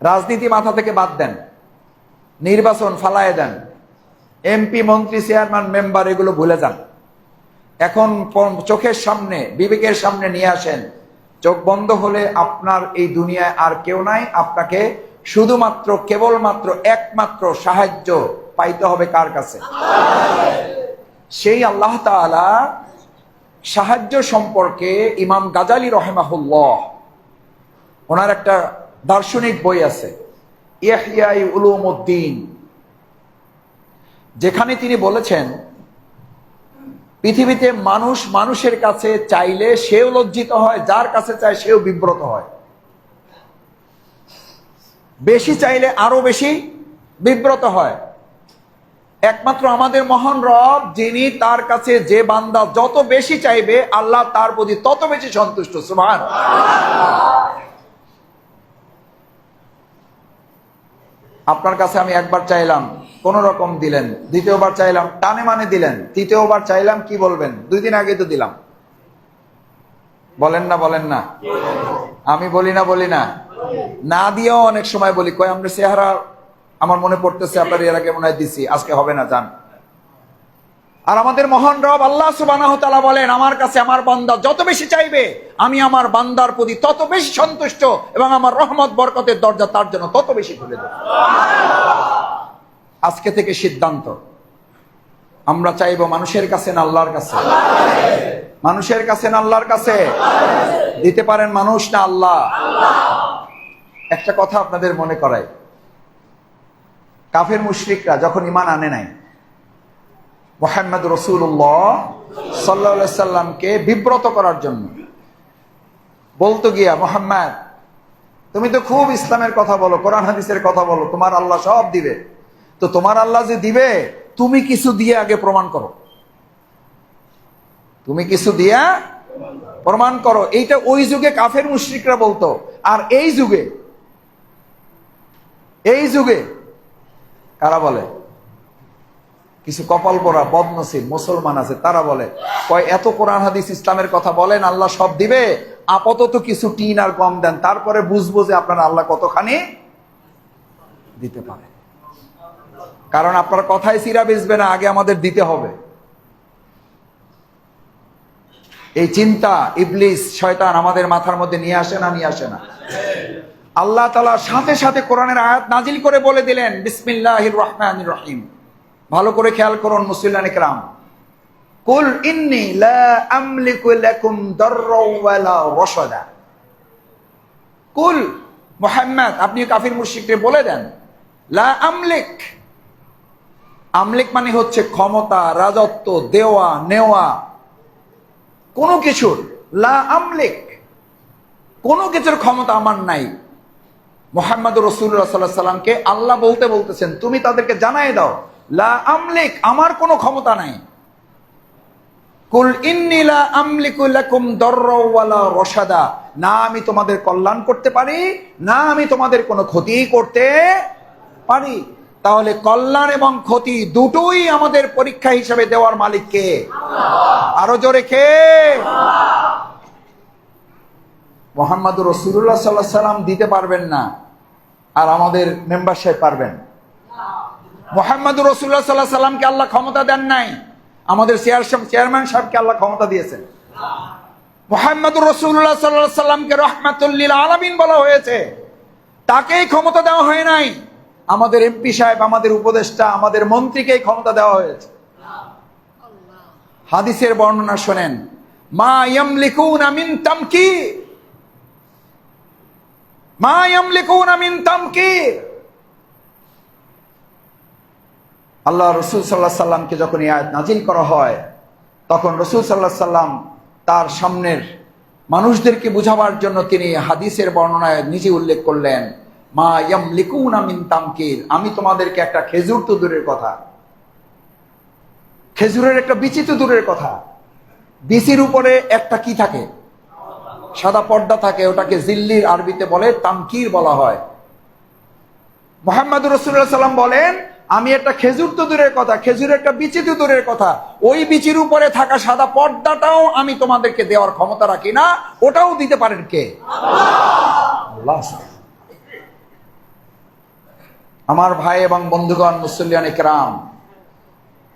রাজনীতি মাথা থেকে বাদ দেন। নির্বাচন ফালায় দেন। এমপি, মন্ত্রী, চেয়ারম্যান, মেম্বার এগুলো ভুলে যান। এখন চোখের সামনে, বিবেকের সামনে নিয়ে আসেন। চোখ বন্ধ হলে আপনার এই দুনিয়ায় আর কেউ নাই। আপনাকে শুধুমাত্র, কেবলমাত্র, একমাত্র সাহায্য পাইতে হবে কার কাছে? সেই আল্লাহ তাআলা সাহায্য সম্পর্কে ইমাম গাজালি রহেমাহুল্লাহ, ওনার একটা দার্শনিক বই আছে ইহিয়াই উলুমুদ্দিন, যেখানে তিনি বলেছেন, পৃথিবীতে মানুষ মানুষের কাছে চাইলে সেও লজ্জিত হয়, যার কাছে চায় সেও বিব্রত হয়। বেশি চাইলে আরও বেশি বিব্রত হয়। একমাত্র আমাদের মহান রব, যিনি তার কাছে যে বান্দা যত বেশি চাইবে, আল্লাহ তার প্রতি তত বেশি সন্তুষ্ট। সুবহান আপনার কাছে আমি একবার চাইলাম, কোন রকম দিলেন, দ্বিতীয়বার চাইলাম, টানে মানে দিলেন, তৃতীয়বার চাইলাম, কি বলবেন? দুই দিন আগে তো দিলাম। বলেন না বলেন না। আমি বলি না বলি না। না দিয়েও অনেক সময় বলি কয় আমরা চেহারা, আমার মনে পড়তেছে, আপনার এর আগে মনে হয় দিছি, আজকে হবে না জান আর আমাদের মহান রব আল্লাহ সুবহানাহু ওয়া তাআলা বলেন, আমার কাছে আমার বান্দা যত বেশি চাইবে, আমি আমার বান্দার প্রতি তত বেশি সন্তুষ্ট এবং আমার রহমত, বরকতের দরজা তার জন্য তত বেশি খুলে দেব। আজকে থেকে সিদ্ধান্ত, আমরা চাইব মানুষের কাছে না আল্লাহর কাছে? মানুষের কাছে না আল্লাহর কাছে? দিতে পারেন মানুষ না আল্লাহ? একটা কথা আপনাদের মনে করায় কাফের মুশরিকরা যখন ইমান আনে নাই মোহাম্মদ রসুল্লাহ সাল্লা সাল্লামকে বিব্রত করার জন্য। বলতো গিয়া, মোহাম্মদ, তুমি তো খুব ইসলামের কথা বলো, কোরআন হাদিসের কথা বলো, তোমার আল্লাহ সব দিবে। তো তোমার আল্লাহ যে দিবে, তুমি কিছু দিয়ে আগে প্রমাণ করো। তুমি কিছু দিয়া প্রমাণ করো। এইটা ওই যুগে কাফের মুশ্রিকরা বলতো, আর এই যুগে এই যুগে কারা বলে? কিছু কপাল পরা বদনসিব মুসলমান আছে, তারা বলে, কয়, এত কোরআন হাদিস ইসলামের কথা বলেন, আল্লাহ সব দিবে? আপাতত কিছু টিন আর কম দেন, তারপরে বুঝব যে আপনার আল্লাহ কতখানি দিতে পারে। কারণ আপনার কথাই সিরা বেচবে না, আগে আমাদের দিতে হবে। এই চিন্তা, ইবলিস, শয়তান আমাদের মাথার মধ্যে নিয়ে আসে না, নিয়ে আসে না। আল্লাহ তালা সাথে সাথে কোরআনের আয়াত নাজিল করে বলে দিলেন বিসমিল্লাহ রহমান রহিম। ভালো করে খেয়াল করুন মুসলিমান ইকরাম। কুল ইন্নি লা আমলিকু লাকুম দাররা ওয়ালা রশাদা। কুল মুহাম্মদ, আপনি কাফির মুশরিককে বলে দেন, লা আমলিক। আমলিক মানে হচ্ছে ক্ষমতা, রাজত্ব, দেওয়া, নেওয়া। কোনো কিছুর, লা আমলিক। কোনো কিছুর ক্ষমতা আমার নাই। মোহাম্মদ রসুল্লাহ সাল্লাহ সাল্লামকে আল্লাহ বলতে বলতেছেন, তুমি তাদেরকে জানাই দাও। লা আমলিক আমার কোনো ক্ষমতা নাই। কুল ইন্নি লা আমলিকু লাকুম দাররা ওয়ালা রশাদা না আমি তোমাদের কল্যাণ করতে পারি না আমি তোমাদের কোনো ক্ষতি করতে পারি। তাহলে কল্যাণ এবং ক্ষতি দুটোই আমাদের পরীক্ষা হিসেবে দেওয়ার মালিককে আরও জোরে কে? মোহাম্মদ রসুল্লাহ সাল্লাহ সাল্লাম দিতে পারবেন না আর আমাদের মেম্বারশিপ পারবেন। মোহাম্মদ রসুল্লাহ সাল্লাহ সাল্লামকে আল্লাহ ক্ষমতা দেন নাই। আমাদের চেয়ারম্যান সাহেবকে আল্লাহ ক্ষমতা দিয়েছেন। মোহাম্মদ রসুল্লাহ সাল্লাহ সাল্লামকে রহমাতুল্লিল আলামিন বলা হয়েছে। তাকেই ক্ষমতা দেওয়া হয় নাই। আমাদের এমপি সাহেব, আমাদের উপদেষ্টা, আমাদের মন্ত্রীকেই ক্ষমতা দেওয়া হয়েছে। হাদিসের বর্ণনা শোনেন, মা ইয়ামলিকুনা মিন তামকির। মা ইয়ামলিকুনা মিন তামকির। আল্লাহ রসুল সাল্লাহ সাল্লামকে যখন এই আয়াত নাজিল করা হয়, তখন রসুল সাল্লাহ সাল্লাম তার সামনের মানুষদেরকে বুঝাবার জন্য তিনি হাদিসের বর্ণনায় নিজে উল্লেখ করলেন, মা ইয়াম লিকুন আমিন তামকির আমি তোমাদেরকে একটা খেজুর তো দূরের কথা। খেজুরের একটা বিচি তো দূরের কথা। বিচির উপরে একটা কি থাকে? সাদা পর্দা থাকে, ওটাকে জিল্লির আরবিতে বলে তামকির বলা হয়। মোহাম্মদ রসুল্লাহ সাল্লাম বলেন আমি একটা খেজুর তো দূরের কথা, খেজুরের একটা বিচি তো দূরের কথা। ওই বিচির উপরে থাকা সাদা পর্দাটাও আমি তোমাদেরকে দেওয়ার ক্ষমতা রাখি না, ওটাও দিতে পারেন কে? আমার ভাই এবং বন্ধুগণ, মুসল্লিয়ান ইকরাম,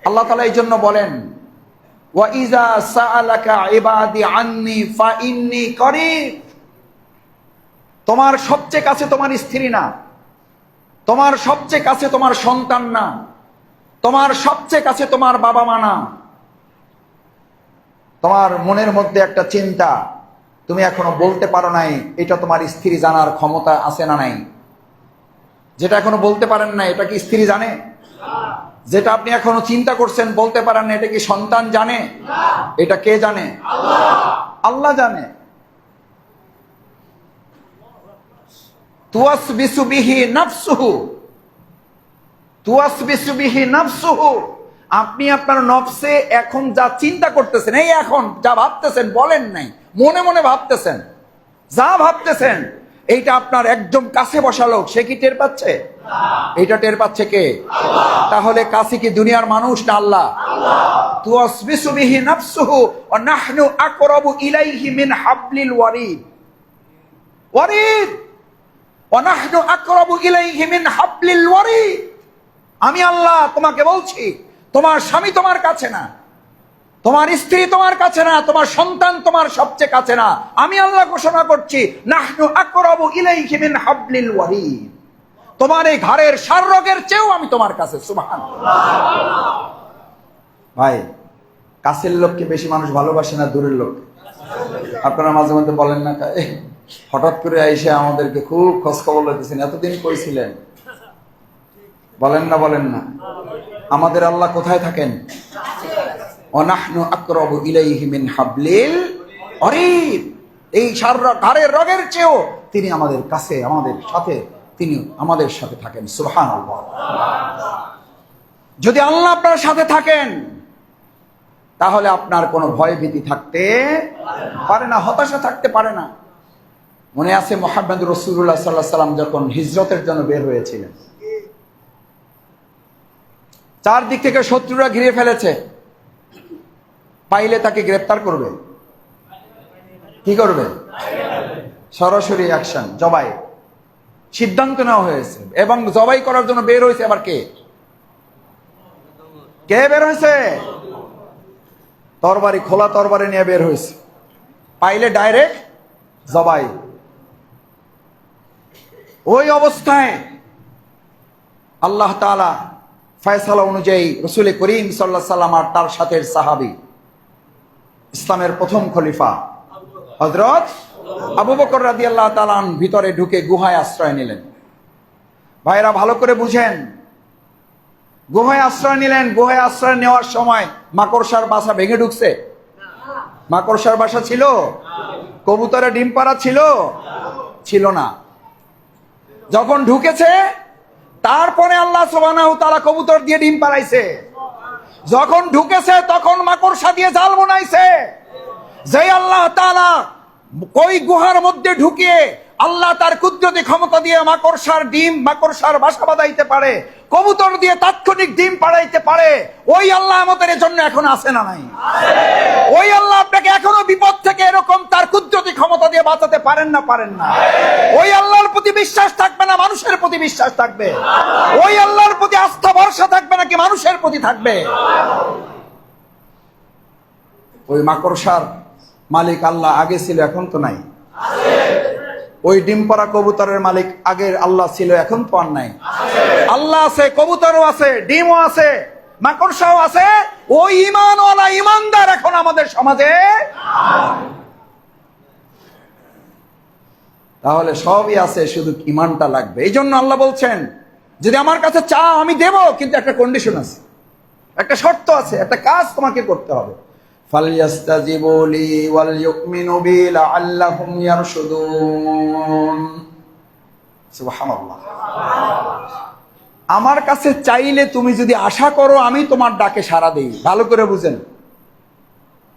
আল্লাহ তালা এই জন্য বলেন ইবাদি আন্নি ফাইন্নি করিব। তোমার সবচেয়ে কাছে তোমার স্ত্রী না। তোমার সবচেয়ে কাছে তোমার সন্তান না। তোমার সবচেয়ে কাছে তোমার বাবা মা না। তোমার মনের মধ্যে একটা চিন্তা তুমি এখনও বলতে পারো নাই এটা তোমার স্ত্রী জানার ক্ষমতা আছে না নাই। যেটা এখনও বলতে পারেন না এটা কি স্ত্রী জানে? যেটা আপনি এখনও চিন্তা করছেন বলতে পারেন না এটা কি সন্তান জানে? এটা কে জানে? আল্লাহ জানে। তুয়াস তুয়াস আপনি আপনার নফসে এখন যা চিন্তা করতেছেন, এই এখন যা ভাবতেছেন, বলেন নাই, মনে মনে ভাবতেছেন, যা ভাবতেছেন, এইটা আপনার একদম কাছে বসা লোক, সে কি টের পাচ্ছে? এটা টের পাচ্ছে কে? তাহলে কাছে কি দুনিয়ার মানুষ না আল্লাহ? তুয়াসবিসু বিহি নাফসুহু ইলাইহি মিন হাবলিল ওয়ারিদ। ওয়ারিদ! আমি আল্লাহ তোমাকে বলছি তোমার স্বামী তোমার কাছে না তোমার স্ত্রী তোমার কাছে না তোমার সন্তান তোমার সবচেয়ে কাছে না। আমি আল্লাহ ঘোষণা করছি নাহনু আকরাবু ইলাইহি মিন হাবলিল ওয়ারিদ তোমার এই ঘরের সার রোগের চেয়েও আমি তোমার কাছে সুবহান ভাই কাছের লোককে বেশি মানুষ ভালোবাসে না দূরের লোক? আপনারা মাঝে মধ্যে বলেন না "এ, হঠাৎ করে এসে আমাদেরকে খুব খোঁজ খবর লইতেছেন, এতদিন কইছিলেন বলেন না বলেন না। আমাদের আল্লাহ কোথায় থাকেন? অনাহনু আকরবু ইলাইহি মিন হাবলিল অরিদ। এই সার ঘাড়ের রগের চেয়েও তিনি আমাদের কাছে, আমাদের সাথে, তিনি আমাদের সাথে থাকেন। সুবহান যদি আল্লাহ আপনার সাথে থাকেন, তাহলে আপনার কোনো ভয় ভীতি থাকতে পারে না, হতাশা থাকতে পারে না। মনে আছে মোহাম্মদ রসুল্লাহ সাল্লাহ সাল্লাম যখন হিজরতের জন্য বের হয়েছিলেন। চারদিক থেকে শত্রুরা ঘিরে ফেলেছে। পাইলে তাকে গ্রেপ্তার করবে। কি করবে? সরাসরি অ্যাকশন জবাই। সিদ্ধান্ত নেওয়া হয়েছে। এবং জবাই করার জন্য বের হয়েছে আবার কে? কে বের হয়েছে? তরবারি, খোলা তরবারি নিয়ে বের হয়েছে। পাইলে ডাইরেক্ট জবাই। ওই অবস্থায় আল্লাহ তাআলা ফয়সালা অনুযায়ী রসুল করিম সাল্লাহ সাল্লাম আর তার সাথে সাহাবি ইসলামের প্রথম খলিফা হজরত আবু বকর রাদি আল্লাহ তালান ভিতরে ঢুকে গুহায় আশ্রয় নিলেন। ভাইরা ভালো করে বুঝেন, গুহায় আশ্রয় নিলেন, গুহায় আশ্রয় নেওয়ার সময় মাকড়সার বাসা ভেঙে ঢুকছে। মাকড়সার বাসা ছিল? কবুতরে ডিম পাড়া ছিল? ছিল না। যখন ঢুকেছে, তারপরে আল্লাহ সোবানা তারা কবুতর দিয়ে ডিম পাড়াইছে। যখন ঢুকেছে, তখন মাকড়সা দিয়ে জাল বনাইছে। যে আল্লাহ তালা কই গুহার মধ্যে ঢুকিয়ে আল্লাহ তার কুদরতি ক্ষমতা দিয়ে মাকড়সার ডিম, মাকড়সার বাসা বাঁধাইতে পারে, কবুতর দিয়ে তাৎক্ষণিক ডিম পাড়াইতে পারে, ওই আল্লাহ আমাদের জন্য এখন আসে না নাই? ওই আল্লাহ আপনাকে এখনও বিপদ থেকে এরকম তার কুদরতি ক্ষমতা দিয়ে বাঁচাতে পারেন না পারেন না। ওই আল্লাহর প্রতি বিশ্বাস থাকবে না, মানুষের প্রতি বিশ্বাস থাকবে। ওই আল্লাহর প্রতি আস্থা, ভরসা থাকবে নাকি মানুষের প্রতি থাকবে? ওই মাকড়সার মালিক আল্লাহ আগে ছিল, এখন তো নাই? ওই ডিম পাড়া কবুতরের মালিক আগের আল্লাহ ছিল এখন তো আর নাই। আল্লাহ আছে কবুতরও আছে ডিমও আছে মাকড়সাও আছে ওই ইমানওয়ালা ইমানদার এখন আমাদের সমাজে। তাহলে সবই আছে শুধু ইমানটা লাগবে। এই জন্য আল্লাহ বলছেন যদি আমার কাছে চা আমি দেব কিন্তু একটা কন্ডিশন আছে। একটা শর্ত আছে একটা কাজ তোমাকে করতে হবে। ফালিয়াস্তাজিবু لي وليؤمنوا بي لعلهم يرشدون سبحان الله আমার কাছে চাইলে তুমি যদি আশা করো, আমি তোমার ডাকে সাড়া দেই। ভালো করে বুঝেন।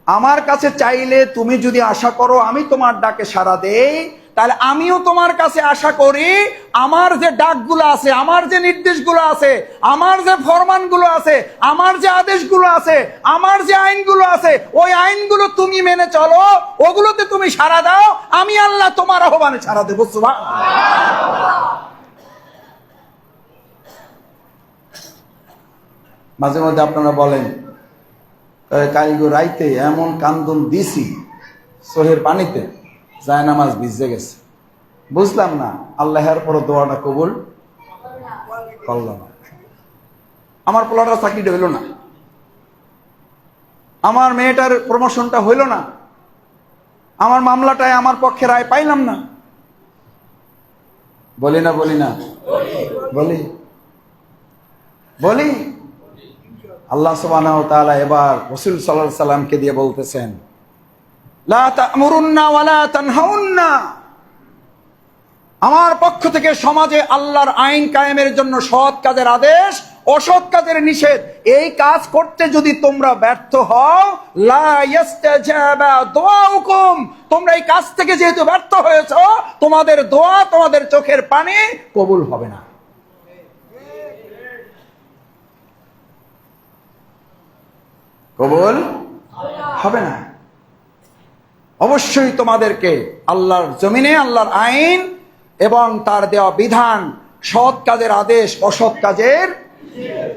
আমার কাছে চাইলে তুমি যদি আশা করো, আমি তোমার ডাকে সাড়া দেই। তাহলে আমিও তোমার কাছে আশা করি, আমার যে ডাকগুলো আছে, আমার যে নির্দেশগুলো আছে, আমার যে ফরমানগুলো আছে, আমার যে আদেশগুলো আছে, আমার যে আইনগুলো আছে, ওই আইনগুলো তুমি মেনে চলো, ওগুলোতে তুমি সাড়া দাও, আমি আল্লাহ তোমার আহ্বানে সাড়া দেবো সুবহান মাঝে মধ্যে আপনারা বলেন কালগো রাইতে এমন কান্দন দিছি সোহের পানিতে। যায় নামাজ ভিজে গেছে। বুঝলাম না, আল্লাহের পর দোয়াটা কবুল করল না আমার পোলাটা চাকরিটা হইল না। আমার মেয়েটার প্রমোশনটা হইল না। আমার মামলাটায় আমার পক্ষে রায় পাইলাম না। বলি না বলি না। বলি। বলি। আল্লাহ তাআলা এবার রাসূল আলাইহি সাল্লামকে দিয়ে বলতেছেন লা তা'মুরুন্না ওয়া লা তানহাউন্না আমার পক্ষ থেকে সমাজে আল্লাহর আইন কায়েমের জন্য সৎ কাজের আদেশ, অসৎ কাজের নিষেধ, এই কাজ করতে যদি তোমরা ব্যর্থ হও দুআউকুম তোমরা এই কাজ থেকে যেহেতু ব্যর্থ হয়েছ, তোমাদের দোয়া তোমাদের চোখের পানি কবুল হবে না। কবুল হবে না। অবশ্যই তোমাদেরকে আল্লাহর জমিনে আল্লাহর আইন এবং তার দেওয়া বিধান সৎ কাজের আদেশ অসৎ কাজের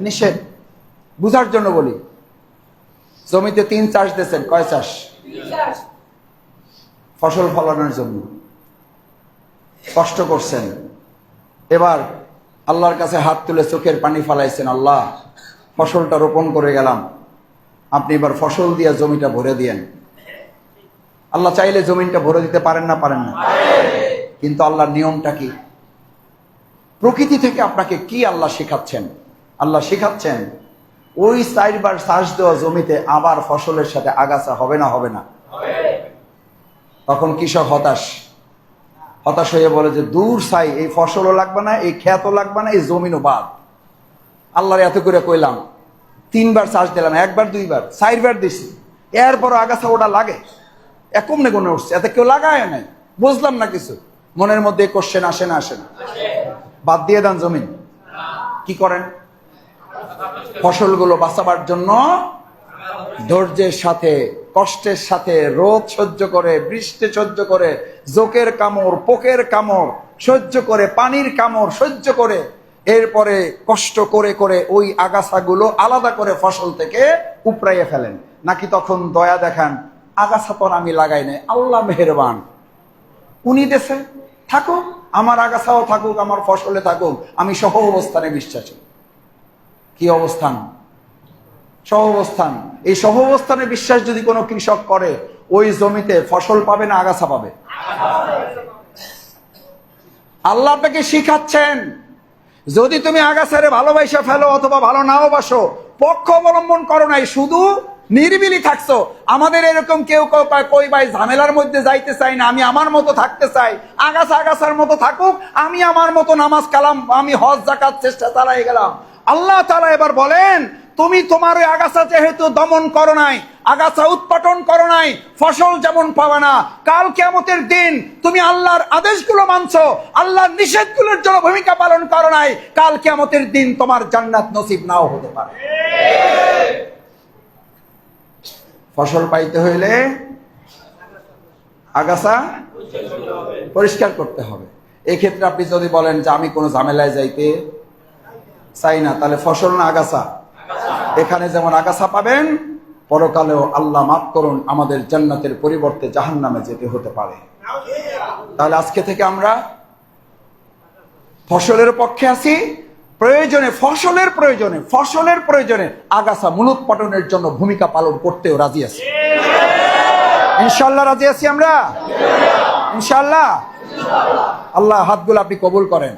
নিষেধ। বুঝার জন্য বলি জমিতে তিন চাষ দিয়েছেন কয় চাষ? ফসল ফলানোর জন্য। কষ্ট করছেন। এবার আল্লাহর কাছে হাত তুলে চোখের পানি ফালাইছেন আল্লাহ ফসলটা রোপণ করে গেলাম। আপনি এবার ফসল দিয়ে জমিটা ভরে দিয়েন। আল্লাহ চাইলে জমিনটা ভরে দিতে পারেন না পারেন না। কিন্তু আল্লাহর নিয়মটা কি? প্রকৃতি থেকে আপনাকে কি আল্লাহ শেখাচ্ছেন? আল্লাহ শেখাচ্ছেন, ওই চারবার শ্বাস দেওয়া জমিতে আবার ফসলের সাথে আগাছা হবে না হবে না। তখন কৃষক হতাশ। হতাশ হয়ে বলে যে, দূর সাই, এই ফসলও লাগবে না, এই খ্যাতও লাগবে না, এই জমিনও বাদ। আল্লাহর এত করে কইলাম, তিনবার চাষ দিলাম, একবার, দুইবার, চারবার দিছি। এরপর আগাছা ওটা লাগে। একম নে উঠছে, এতে কেউ লাগায় নাই। বুঝলাম না কিছু। মনের মধ্যে কোশ্চেন আসে না আসে না। বাদ দিয়ে দেন জমিন। কি করেন? ফসলগুলো বাঁচাবার জন্য ধৈর্যের সাথে, কষ্টের সাথে, রোদ সহ্য করে, বৃষ্টি সহ্য করে, জোকের কামড়, পোকের কামড় সহ্য করে, পানির কামড় সহ্য করে, এরপরে কষ্ট করে করে ওই আগাছাগুলো আলাদা করে ফসল থেকে উপড়াইয়ে ফেলেন। নাকি তখন দয়া দেখান আগাছা তো আমি লাগাই নাই। আল্লাহ মেহেরবান। উনি দেশে থাকুক, আমার আগাছাও থাকুক, আমার ফসলে থাকুক, আমি সহ অবস্থানে বিশ্বাসী। কি অবস্থান? সহ অবস্থান। এই সহ অবস্থানে বিশ্বাস যদি কোনো কৃষক করে, ওই জমিতে ফসল পাবে না আগাছা পাবে? আল্লাহ আপনাকে শিখাচ্ছেন, যদি তুমি আগাছারে ভালোবাসা ফেলো অথবা ভালো নাও বাসো, পক্ষ অবলম্বন করো নাই, শুধু নিরিবিলি থাকছো। আমাদের এরকম কেউ কেউ কই ভাই ঝামেলার মধ্যে যাইতে চাই না, আমি আমার মতো থাকতে চাই। আগাছা আগাছার মতো থাকুক, আমি আমার মতো নামাজ কালাম, আমি হজ জাকাত চেষ্টা চালাই গেলাম। আল্লাহ তাআলা এবার বলেন, তুমি তোমার ওই আগাছা যেহেতু দমন করো নাই, আগাছা উৎপাটন করো নাই, ফসল যেমন পাবে না, কাল কেমতের দিন তুমি আল্লাহর আদেশগুলো মানছো, আল্লাহর নিষেধগুলোর জন্য ভূমিকা পালন করো নাই, কাল কেমতের দিন তোমার জান্নাত নসিব নাও হতে পারে। ফসল পাইতে হইলে আগাছা পরিষ্কার করতে হবে। এক্ষেত্রে আপনি যদি বলেন যে আমি কোনো ঝামেলায় যাইতে চাই না, তাহলে ফসল না, আগাছা। এখানে যেমন আগাছা পাবেন, পরকালেও আল্লাহ মাফ করুন, আমাদের জান্নাতের পরিবর্তে জাহান্নামে যেতে হতে পারে। তাহলে আজকে থেকে আমরা ফসলের পক্ষে আছি প্রয়োজনে, ফসলের প্রয়োজনে ফসলের প্রয়োজনে আগাছা মূলোৎপাটনের জন্য ভূমিকা পালন করতেও রাজি আছি। ইনশাল্লাহ রাজি আছি আমরা? ইনশাল্লাহ আল্লাহ হাতগুলো আপনি কবুল করেন।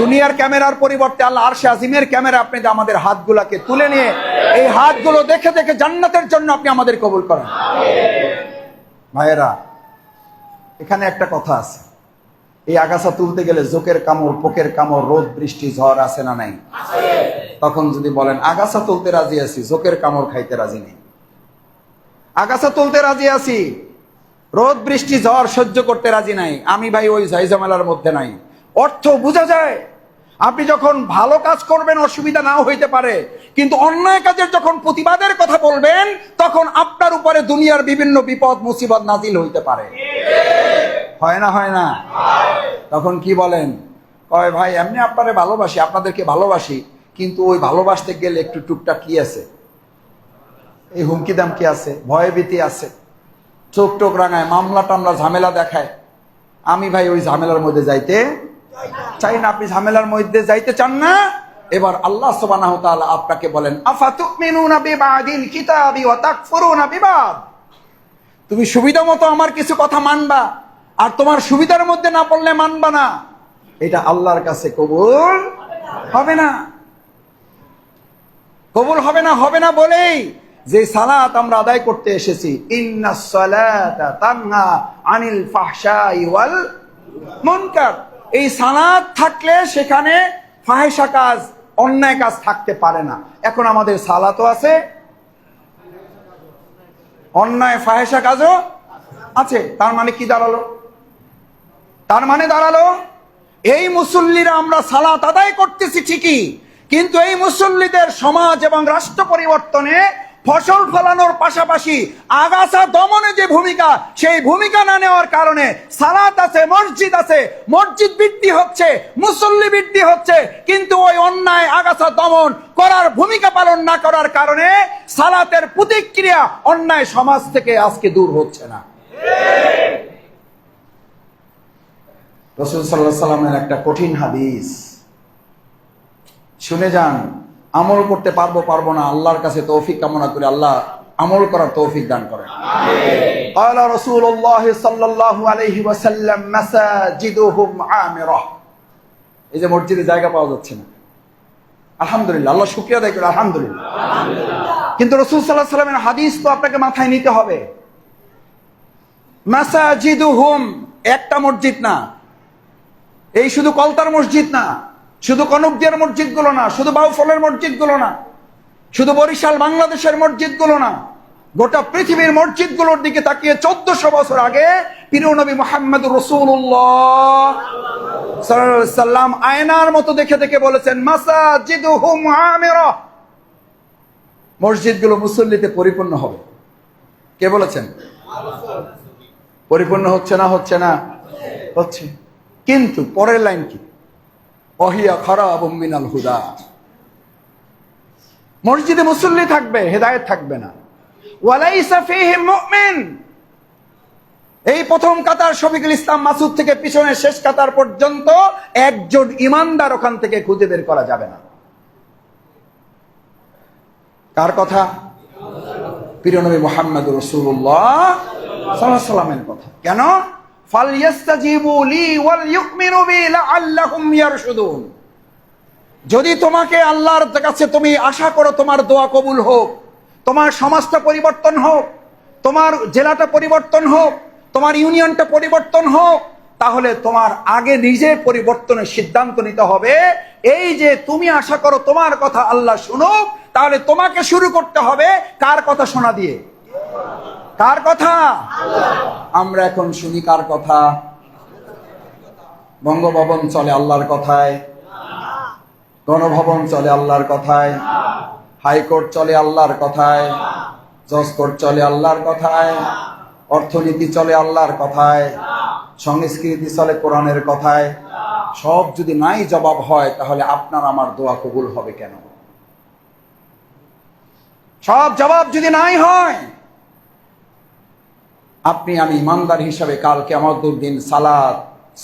দুনিয়ার ক্যামেরার পরিবর্তে আল্লাহ আরশে আজিমের ক্যামেরা আপনি আমাদের হাতগুলাকে তুলে নিয়ে, এই হাতগুলো দেখে দেখে জান্নাতের জন্য আপনি আমাদের কবুল করেন। ভাইয়েরা, এখানে একটা কথা আছে। এই আগাছা তুলতে গেলে জোকের কামড়, পোকের কামড়, রোদ, বৃষ্টি, ঝড় আছে না নাই? তখন যদি বলেন, আগাছা তুলতে রাজি আছি জোকের কামড় খাইতে রাজি নেই। আগাছা তুলতে রাজি আছি, রোদ, বৃষ্টি, ঝড় সহ্য করতে রাজি নাই। আমি ভাই ওই ঝাইঝামেলার মধ্যে নাই। অর্থ বোঝা যায়, আপনি যখন ভালো কাজ করবেন, অসুবিধা নাও হইতে পারে, কিন্তু অন্যায় কাজের যখন প্রতিবাদের কথা বলবেন, তখন আপনার উপরে দুনিয়ার বিভিন্ন বিপদ, মুসিবত নাজিল হইতে পারে। হয় না হয় না? তখন কি বলেন? কয়, ভাই, এমনি আপনারে ভালোবাসি, আপনাদেরকে ভালোবাসি, কিন্তু ওই ভালোবাসতে গেলে একটু টুকটাক কি আছে? এই হুমকি দাম কি আছে ভয়ভীতি আছে, চোখ টোক রাঙায়, মামলা টামলা ঝামেলা দেখায়। আমি ভাই ওই ঝামেলার মধ্যে যাইতে চাই না। আপনি ঝামেলার মধ্যে যাইতে চান না? এবার আল্লাহ সুবহানাহু ওয়া তাআলা আপনাকে বলেন আফাতুমিনুনা বিবাদিল কিতাবি ওয়া তাকফুরুনা বিবাদ? তুমি সুবিধা মতো আমার কিছু কথা মানবা। আর তোমার সুবিধার মধ্যে না পড়লে মানবা না। এটা আল্লাহর কাছে কবুল হবে না। কবুল হবে না হবে না বলেই যে সালাত আমরা আদায় করতে এসেছি। আনিল ওয়াল মুনকার। এই সালাত থাকলে সেখানে ফাহেসা কাজ, অন্যায় কাজ থাকতে পারে না। এখন আমাদের সালাতও আছে, অন্যায় ফাহেসা কাজও আছে। তার মানে কি দাঁড়াল? তার মানে দাঁড়াল, এই মুসল্লিরা আমরা সালাত আদায় করতেছি ঠিকই, কিন্তু এই মুসল্লিদের সমাজ এবং রাষ্ট্র পরিবর্তনে ফসল ফলানোর পাশাপাশি আগাছা দমনে যে ভূমিকা, সেই ভূমিকা না নেওয়ার কারণে সালাত আছে, মসজিদ আছে, মসজিদ বৃদ্ধি হচ্ছে, মুসল্লি বৃদ্ধি হচ্ছে, কিন্তু ওই অন্যায় আগাছা দমন করার ভূমিকা পালন না করার কারণে সালাতের প্রতিক্রিয়া অন্যায় সমাজ থেকে আজকে দূর হচ্ছে না। রসুল সাল্লাহ সাল্লামের একটা কঠিন হাদিস শুনে যান আমল করতে পারবো পারবো না আল্লাহর কাছে তৌফিক কামনা করে আল্লাহ আমল করার তৌফিক দান করেন قال رسول الله صلى الله عليه وسلم مساجدهم عامرة এই যে মসজিদে জায়গা পাওয়া যাচ্ছে না আলহামদুলিল্লাহ আল্লাহ শুক্রিয়া আদায় করে আলহামদুলিল্লাহ কিন্তু রসুল সাল্লাহ সাল্লামের হাদিস তো আপনাকে মাথায় নিতে হবে মাসাজিদুহুম একটা মসজিদ না এই শুধু কলতার মসজিদ না, শুধু কনকদিয়ার মসজিদগুলো না, শুধু বাউফলের মসজিদগুলো না, শুধু বরিশাল বাংলাদেশের মসজিদগুলো না, গোটা পৃথিবীর মসজিদগুলোর দিকে তাকিয়ে চোদ্দশো বছর আগে প্রিয় নবী মোহাম্মদ রসুল্লাহ সাল্লাম আয়নার মতো দেখে দেখে বলেছেন আমিরা। মসজিদগুলো মুসল্লিতে পরিপূর্ণ হবে। কে বলেছেন? পরিপূর্ণ হচ্ছে না হচ্ছে না? হচ্ছে। কিন্তু পরের লাইন কি? অহিয়া খারাপ মিনাল হুদা। মসজিদে মুসল্লি থাকবে, হেদায়েত থাকবে না। ওয়ালাইসা ফীহিম মুমিন। এই প্রথম কাতার শফিকুল ইসলাম মাসুদ থেকে পিছনে শেষ কাতার পর্যন্ত একজন ইমানদার ওখান থেকে খুঁজে বের করা যাবে না। কার কথা? প্রিয় নবী মোহাম্মদ রসুল্লাহ সাল্লামের কথা। কেন? যদি তোমাকে আল্লাহর কাছে তুমি আশা করো তোমার দোয়া কবুল হোক, তোমার সমাজটা পরিবর্তন হোক, তোমার জেলাটা পরিবর্তন হোক, তোমার ইউনিয়নটা পরিবর্তন হোক, তাহলে তোমার আগে নিজে পরিবর্তনের সিদ্ধান্ত নিতে হবে। এই যে তুমি আশা করো তোমার কথা আল্লাহ শুনুক, তাহলে তোমাকে শুরু করতে হবে কার কথা শোনা দিয়ে? কার কথা? আমরা এখন শুনি কার কথা? বঙ্গভবন চলে আল্লাহর কথায়। গণভবন চলে আল্লাহর কথায়। হাইকোর্ট চলে আল্লাহর কথায়। জজ কোর্ট চলে আল্লাহর কথায়। অর্থনীতি চলে আল্লাহর কথায়। সংস্কৃতি চলে কোরআনের কথায়। সব যদি নাই জবাব হয়, তাহলে আপনার আমার দোয়া কবুল হবে কেন? সব জবাব যদি নাই হয় আপনি আমি ইমানদার হিসাবে কালকে আমার দুর্দিন সালাদ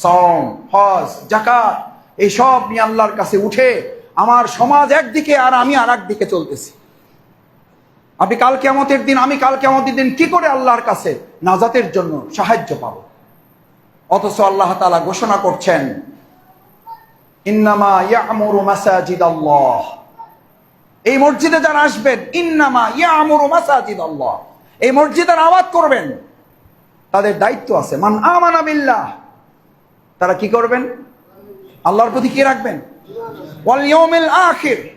সম হজ জাকাত এই সব নিয়ে আল্লাহর কাছে উঠে আমার সমাজ একদিকে আর আমি আর একদিকে চলতেছি। আপনি কাল কেমতের দিন, আমি কাল কেমতের দিন কি করে আল্লাহর কাছে নাজাতের জন্য সাহায্য পাব? অথচ আল্লাহ তালা ঘোষণা করছেন, ইন্নামা ইয়ামুরু মাসাজিদ আল্লাহ এই মসজিদে যারা আসবেন, ইন্নামা ইয়ামুরু মাসাজিদ আল্লাহ এই মসজিদের আওয়াজ করবেন তাদের দায়িত্ব আছে। মান আমানা বিল্লাহ। তারা কি করবেন? আল্লাহর প্রতি কি রাখবেন? ওয়াল আখির।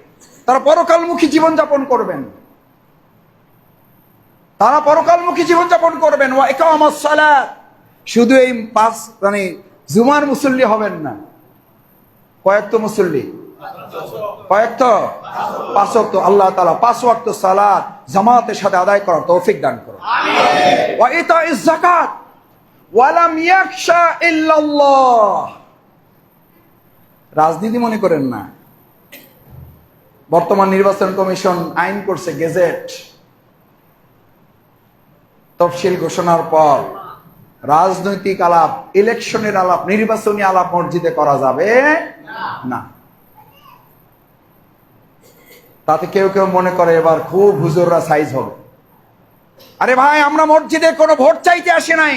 তারা পরকালমুখী জীবন যাপন করবেন। তারা পরকালমুখী জীবন যাপন করবেন। ওয়া শুধু এই পাঁচ মানে জুমার মুসল্লি হবেন না। কয়েকটা মুসল্লি। পাঁচ ওয়াক্ত। আল্লাহ তাআলা পাঁচ ওয়াক্ত সালাত জামাতের সাথে আদায় করার তৌফিক দান ইয়াখশা ইল্লাল্লাহ। রাজনীতি মনে করেন না। বর্তমান নির্বাচন কমিশন আইন করছে গেজেট। তফসিল ঘোষণার পর রাজনৈতিক আলাপ ইলেকশনের আলাপ নির্বাচনী আলাপ মসজিদে করা যাবে? না। তাতে কেউ কেউ মনে করে এবার খুব হুজুররা সাইজ হবে। আরে ভাই, আমরা মসজিদে কোনো ভোট চাইতে আসি নাই।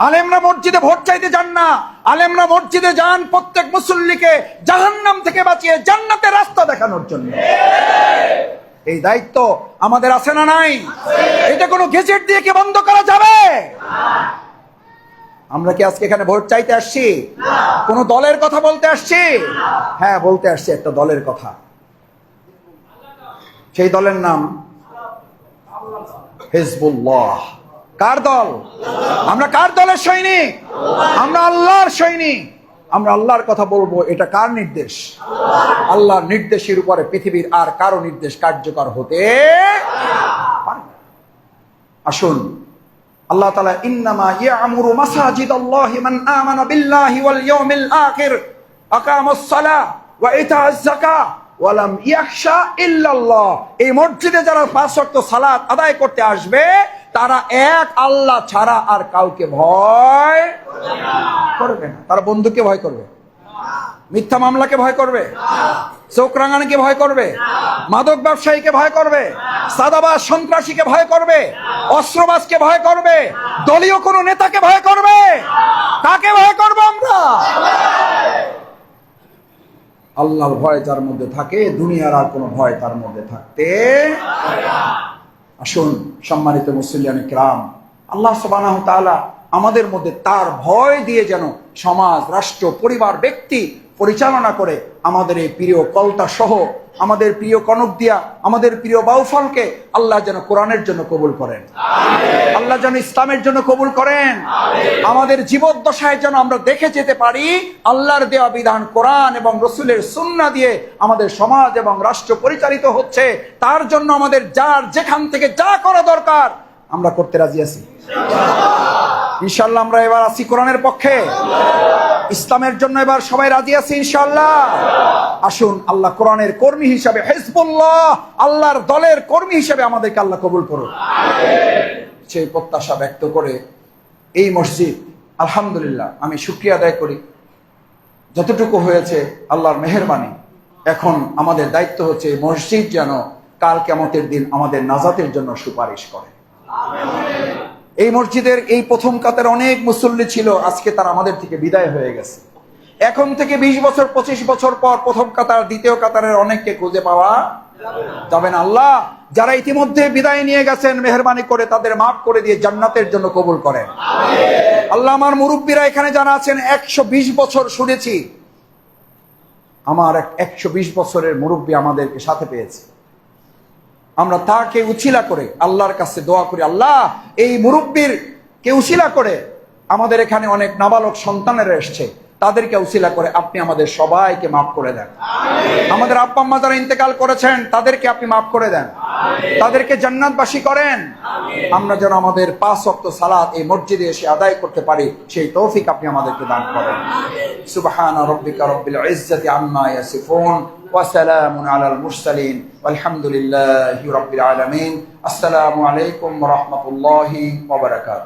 আলেমরা মসজিদে ভোট চাইতে যান না। আলেমরা মসজিদে যান প্রত্যেক মুসল্লিকে জাহান্নাম থেকে বাঁচিয়ে জান্নাতের রাস্তা দেখানোর জন্য। এই দায়িত্ব আমাদের আছে না নাই? এটা কোনো গেজেট দিয়ে কি বন্ধ করা যাবে? আমরা কি আজকে এখানে ভোট চাইতে আসছি? কোন দলের কথা বলতে আসছি? হ্যাঁ বলতে আসছি একটা দলের কথা। সেই দলের নাম হিজবুল্লাহ। কার দল? আমরা কার দলের সৈনিক? আমরা আল্লাহর সৈনিক। আমরা আল্লাহর কথা বলব, এটা কার নির্দেশ? আল্লাহর নির্দেশের উপরে পৃথিবীর আর কারও নির্দেশ কার্যকর হতে আসুন, আল্লাহ তালা ইন্নামা ইয়ামুরু মাসাজিদ আল্লাহ মান আমানা বিল্লাহি ওয়াল ইয়াউমিল আখির, আকামাস সালাহ ওয়া ইতাআজ যাকাহ। ওয়া লাম ইয়াখশা ইল্লাল্লাহ। এই মসজিদে যারা পাঁচ আদায় করতে আসবে, তারা এক আল্লাহ ছাড়া আর কাউকে ভয় করবে না। তারা বন্ধুকে ভয় করবে? মিথ্যা মামলাকে ভয় করবে? চোখ রাঙানিকে ভয় করবে? মাদক ব্যবসায়ীকে ভয় করবে? সাদাবাজ সন্ত্রাসীকে ভয় করবে? অস্ত্রবাজকে ভয় করবে? দলীয় কোনো নেতাকে ভয় করবে? কাকে ভয় করব আমরা? আল্লাহর ভয় যার মধ্যে থাকে, দুনিয়ার আর কোনো ভয় তার মধ্যে থাকতে আসুন, সম্মানিত মুসলিয়ান ক্রাম, আল্লাহ সবানাহ তালা আমাদের মধ্যে তার ভয় দিয়ে যেন সমাজ, রাষ্ট্র, পরিবার, ব্যক্তি পরিচালনা করে আমাদের এই প্রিয় কলতা সহ আমাদের প্রিয় কনক দিয়া, আমাদের প্রিয় বাউফলকে আল্লাহ যেন কোরআনের জন্য কবুল করেন। আল্লাহ যেন ইসলামের জন্য কবুল করেন। আমাদের জীবদ্দশায় যেন আমরা দেখে যেতে পারি, আল্লাহর দেওয়া বিধান কোরআন এবং রসুলের সুন্না দিয়ে আমাদের সমাজ এবং রাষ্ট্র পরিচালিত হচ্ছে। তার জন্য আমাদের যার যেখান থেকে যা করা দরকার, আমরা করতে রাজি আছি। ইনশাল্লাহ আমরা এবার আছি কোরআনের পক্ষে। ইসলামের জন্য এবার সবাই রাজি আছি ইনশাল্লাহ আসুন, আল্লাহ কোরআনের কর্মী হিসাবে হেজবুল্লাহ, আল্লাহর দলের কর্মী হিসাবে আমাদেরকে আল্লাহ কবুল করুন সেই প্রত্যাশা ব্যক্ত করে এই মসজিদ, আলহামদুলিল্লাহ, আমি শুক্রিয়া আদায় করি। যতটুকু হয়েছে আল্লাহর মেহরবানি, এখন আমাদের দায়িত্ব হচ্ছে মসজিদ যেন কাল কেমতের দিন আমাদের নাজাতের জন্য সুপারিশ করে। এই মসজিদের এই প্রথম কাতার অনেক মুসল্লি ছিল, আজকে তারা আমাদের থেকে বিদায় হয়ে গেছে। এখন থেকে বিশ বছর, পঁচিশ বছর পর প্রথম কাতার, দ্বিতীয় কাতারের অনেককে খুঁজে পাওয়া যাবেন আল্লাহ। যারা ইতিমধ্যে বিদায় নিয়ে গেছেন, মেহরবানি করে তাদের মাফ করে দিয়ে জান্নাতের জন্য কবুল করেন। আল্লাহ আমার মুরব্বীরা এখানে যারা আছেন, একশো বিশ বছর শুনেছি। আমার এক, একশো বিশ বছরের মুরব্বী আমাদেরকে সাথে পেয়েছে। আমরা তাকে উছিলা করে আল্লাহর কাছে দোয়া করি আল্লাহ এই মুরব্বীর কে উছিলা করে? আমাদের এখানে অনেক নাবালক সন্তানেরা এসছে তাদেরকে উছিলা করে আপনি আমাদের সবাইকে মাফ করে দেন। আমাদের আব্বা আম্মা যারা ইন্তেকাল করেছেন তাদেরকে আপনি মাফ করে দেন। তাদেরকে জান্নাতবাসী করেন। আমরা যেন আমাদের পাঁচ অক্ত সালাত এই মসজিদে এসে আদায় করতে পারি সেই তৌফিক আপনি আমাদেরকে দান করেন। সুবহান রব্বিকা রব্বিল ইজ্জাতি আম্মা ইয়াসিফুন। ওয়াসালামুন আলাল মুরসালিন আলহামদুলিল্লাহি রাব্বিল আলামিন। আসসালামু আলাইকুম ওয়া রাহমাতুল্লাহি ওয়া বারাকাতুহু।